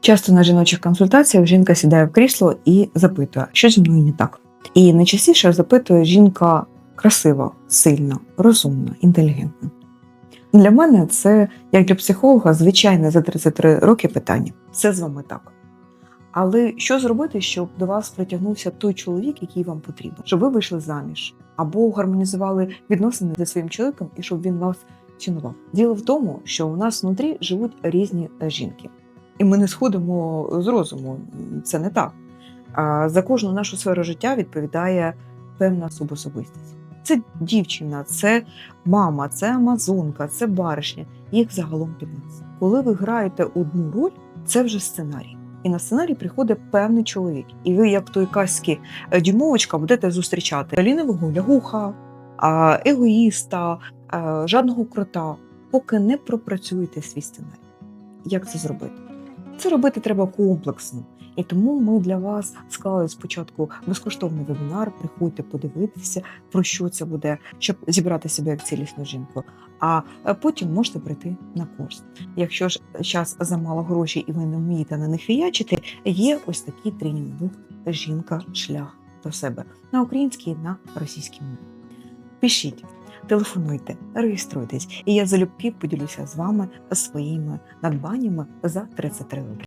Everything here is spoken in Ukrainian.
Часто на жіночих консультаціях жінка сідає в крісло і запитує, що зі мною не так. І найчастіше запитує жінка красива, сильна, розумна, інтелігентна. Для мене це, як для психолога, звичайне за 33 роки питання. Все з вами так. Але що зробити, щоб до вас притягнувся той чоловік, який вам потрібен, щоб ви вийшли заміж або гармонізували відносини зі своїм чоловіком і щоб він вас цінував? Діло в тому, що у нас внутрі живуть різні е, жінки, і ми не сходимо з розуму. Це не так. А за кожну нашу сферу життя відповідає певна субособистість. Це дівчина, це мама, це амазонка, це баришня. Їх загалом 15. Коли ви граєте одну роль, це вже сценарій. І на сценарій приходить певний чоловік. І ви, як той казки е, дюймовочка, будете зустрічати лінивого лягуха, егоїста, жадного крота, поки не пропрацюєте свій сценарій. Як це зробити? Це робити треба комплексно. І тому ми для вас склали спочатку безкоштовний вебінар. Приходьте подивитися, про що це буде, щоб зібрати себе як цілісну жінку. А е, потім можете прийти на курс. Якщо ж час замало грошей і ви не вмієте на них фіячити, є ось такий тренінг Жінка шлях до себе на українській на російській мові. Пишіть, телефонуйте, реєструйтесь, і я залюбки поділюся з вами своїми надбаннями за 33 роки.